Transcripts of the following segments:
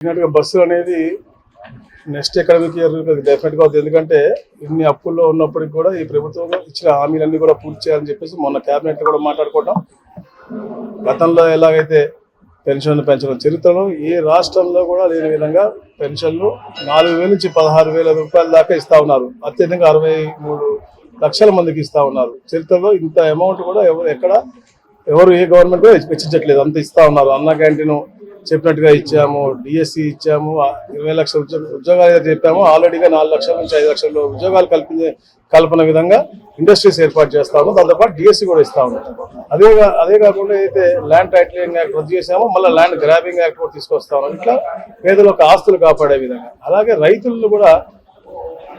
డెఫినెట్గా బస్సు అనేది next academic year డెఫినెట్గా అవుతుంది. ఎందుకంటే ఇన్ని అప్పుల్లో ఉన్నప్పటికి కూడా ఈ ప్రభుత్వం ఇచ్చిన హామీలన్నీ కూడా పూర్తి చేయాలని చెప్పేసి మొన్న క్యాబినెట్ కూడా మాట్లాడుకోవడం గతంలో ఎలాగైతే పెన్షన్లు పెంచడం చరిత్రలో ఏ రాష్ట్రంలో కూడా లేని విధంగా పెన్షన్లు నాలుగు వేల నుంచి పదహారు వేల రూపాయల దాకా ఇస్తా ఉన్నారు. అత్యధికంగా అరవై మూడు లక్షల మందికి ఇస్తా ఉన్నారు. చరిత్రలో ఇంత అమౌంట్ కూడా ఎవరు ఎక్కడ ఎవరు ఏ గవర్నమెంట్ కూడా వెచ్చించట్లేదు. అంత ఇస్తా ఉన్నారు. అన్న క్యాంటీన్ చెప్పినట్టుగా ఇచ్చాము డిఎస్సి ఇచ్చాము ఇరవై లక్షల ఉద్యోగ ఉద్యోగాలు చెప్పాము ఆల్రెడీగా నాలుగు లక్షల నుంచి ఐదు లక్షల ఉద్యోగాలు కల్పించే కల్పన విధంగా ఇండస్ట్రీస్ ఏర్పాటు చేస్తాము. దాంతోపాటు డిఎస్సి కూడా ఇస్తా ఉన్నాం. అదే అదే కాకుండా అయితే ల్యాండ్ టైటిలింగ్ యాక్ట్ రద్దు చేసామో మళ్ళీ ల్యాండ్ గ్రాబింగ్ యాక్ట్ కూడా తీసుకొస్తా ఉన్నాం. ఇట్లా పేదల ఆస్తులు కాపాడే విధంగా. అలాగే రైతులను కూడా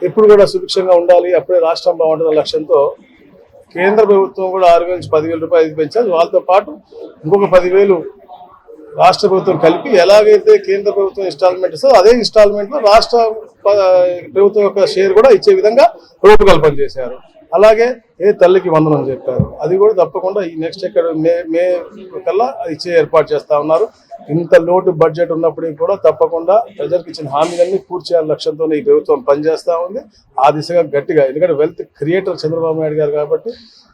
ఎప్పుడు కూడా సుభిక్షంగా ఉండాలి అప్పుడే రాష్ట్రం బాగుంటుంది లక్ష్యంతో కేంద్ర ప్రభుత్వం కూడా ఆరు వేల నుంచి పదివేల రూపాయలు పెంచాలి. వాళ్ళతో పాటు ఇంకొక పదివేలు రాష్ట్ర ప్రభుత్వం కలిపి ఎలాగైతే కేంద్ర ప్రభుత్వం ఇన్స్టాల్మెంట్ ఇస్తుందో అదే ఇన్స్టాల్మెంట్లో రాష్ట్ర ప్రభుత్వం యొక్క షేర్ కూడా ఇచ్చే విధంగా రూపకల్పన చేశారు. అలాగే ఏ తల్లికి వందనం చెప్పారు. అది కూడా తప్పకుండా ఈ నెక్స్ట్ ఎక్కడ మే మే కల్లా అది ఇచ్చే ఏర్పాటు చేస్తా ఉన్నారు. ఇంత లోటు బడ్జెట్ ఉన్నప్పటికీ కూడా తప్పకుండా ప్రజలకు ఇచ్చిన హామీలన్నీ పూర్తి చేయాలి లక్ష్యంతో ఈ ప్రభుత్వం పనిచేస్తూ ఉంది. ఆ దిశగా గట్టిగా ఎందుకంటే వెల్త్ క్రియేటర్ చంద్రబాబు నాయుడు గారు కాబట్టి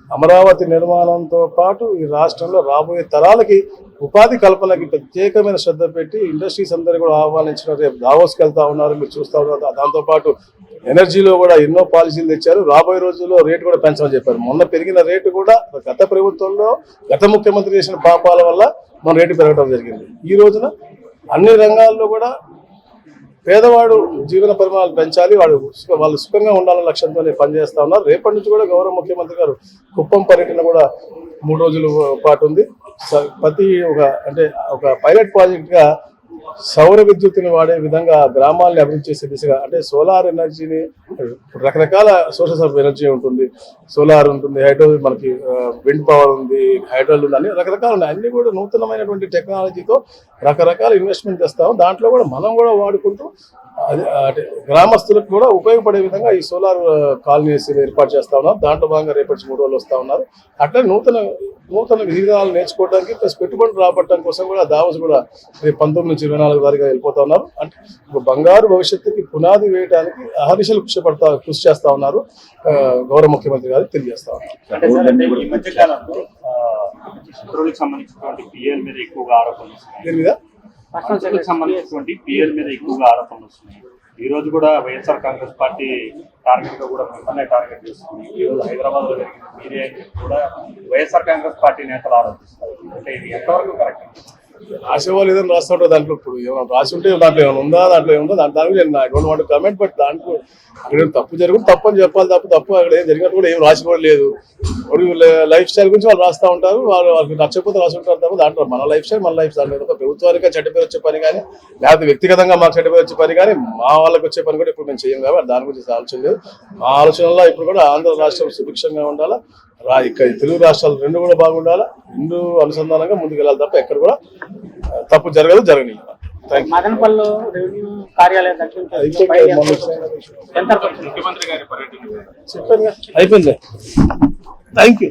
అమరావతి నిర్మాణంతో పాటు ఈ రాష్ట్రంలో రాబోయే తరాలకి ఉపాధి కల్పనకి ప్రత్యేకమైన శ్రద్ధ పెట్టి ఇండస్ట్రీస్ అందరూ కూడా ఆహ్వానించిన రేపు దావోస్కి వెళ్తా ఉన్నారు. మీరు చూస్తా ఉన్నారు. దాంతో పాటు ఎనర్జీలో కూడా ఎన్నో పాలసీలు తెచ్చారు. రాబోయే రోజుల్లో రేటు కూడా పెంచడం చెప్పారు. మొన్న పెరిగిన రేటు కూడా గత ప్రభుత్వంలో గత ముఖ్యమంత్రి చేసిన పాపాల వల్ల మన రేటు పెరగడం జరిగింది. ఈ రోజున అన్ని రంగాల్లో కూడా పేదవాడు జీవన పరిమాణాలు పెంచాలి వాడు సుఖ- వాళ్ళు సుఖంగా ఉండాలన్న లక్ష్యంతోనే పనిచేస్తా ఉన్నారు. రేపటి నుంచి కూడా గౌరవ ముఖ్యమంత్రి గారు కుప్పం పర్యటన కూడా మూడు రోజుల పాటు ఉంది. ప్రతి ఒక అంటే ఒక పైలట్ ప్రాజెక్ట్గా సౌర విద్యుత్తుని వాడే విధంగా గ్రామాలను అభివృద్ధి చేసే దిశగా అంటే సోలార్ ఎనర్జీని రకరకాల సోర్సెస్ ఆఫ్ ఎనర్జీ ఉంటుంది. సోలార్ ఉంటుంది హైడ్రో మనకి విండ్ పవర్ ఉంది హైడ్రోల్ ఉంది అన్ని రకరకాలు ఉన్నాయి. అన్ని కూడా నూతనమైనటువంటి టెక్నాలజీతో రకరకాల ఇన్వెస్ట్మెంట్ చేస్తాము. దాంట్లో కూడా మనం కూడా వాడుకుంటూ అది అంటే గ్రామస్తులకు కూడా ఉపయోగపడే విధంగా ఈ సోలార్ కాలనీస్ ఏర్పాటు చేస్తా ఉన్నాం. దాంట్లో భాగంగా రేపటి మూడు రోజులు వస్తూ ఉన్నారు. అట్లా నూతన నూతన విధానాలు నేర్చుకోవడానికి ప్లస్ పెట్టుబడులు రాబట్టడం కోసం కూడా దావస్ కూడా రేపు పంతొమ్మిది నుంచి ఇరవై నాలుగు వరకు వెళ్ళిపోతా ఉన్నారు. అంటే బంగారు భవిష్యత్తుకి పునాది వేయడానికి అహర్నిశలు కృషి పడతా కృషి చేస్తా ఉన్నారు గౌరవ ముఖ్యమంత్రి గారు తెలియజేస్తా ఉన్నారు. దీని మీద? పెట్రోల్కి సంబంధించినటువంటి పిఎల్ మీద ఎక్కువగా ఆరోపణలు వస్తున్నాయి. ఈ రోజు కూడా వైఎస్ఆర్ కాంగ్రెస్ పార్టీ టార్గెట్గా కూడా మిమ్మల్ని టార్గెట్ చేస్తుంది. ఈ రోజు హైదరాబాద్లో జరిగిన మీడియా కూడా వైఎస్ఆర్ కాంగ్రెస్ పార్టీ నేతలు ఆరోపిస్తారు అంటే ఇది ఎంతవరకు కరెక్ట్? రాసేవాళ్ళు ఏదైనా రాస్తుంటారు దాంట్లో. ఇప్పుడు ఏమైనా రాసి ఉంటే దాంట్లో ఏమైనా ఉందా? దాంట్లో ఏముందో? దాని దాని గురించి నేను I don't want comment but దాంట్లో అక్కడ తప్పు జరుగుతుంది తప్పు అని చెప్పాలి తప్పు తప్పు అక్కడ ఏం జరిగినట్టు కూడా ఏం రాసి కూడా లేదు. లైఫ్ స్టైల్ గురించి వాళ్ళు రాస్తూ ఉంటారు. వాళ్ళు వాళ్ళకి నచ్చకపోతే రాసి ఉంటారు తప్ప దాంట్లో మన లైఫ్ స్టైల్ మన లైఫ్ స్టైల్ ప్రభుత్వానికి చెడ్డ పేరు వచ్చే పని కానీ లేకపోతే వ్యక్తిగతంగా మాకు చెడ్డ పేరు వచ్చే పని కానీ మా వాళ్ళకి వచ్చే పని కూడా ఇప్పుడు మేము చేయం కాబట్టి దాని గురించి ఆలోచన లేదు. మా ఆలోచనలో ఇప్పుడు కూడా ఆంధ్ర రాష్ట్రం సుభిక్షంగా ఉండాలా? రా ఇక్కడ తెలుగు రాష్ట్రాలు రెండు కూడా బాగుండాలా? రెండు అనుసంధానంగా ముందుకు వెళ్ళాలి తప్ప ఎక్కడ కూడా తప్పు జరగదు జరగని రెవెన్యూ కార్యాలయం అయిపోయింది థ్యాంక్ యూ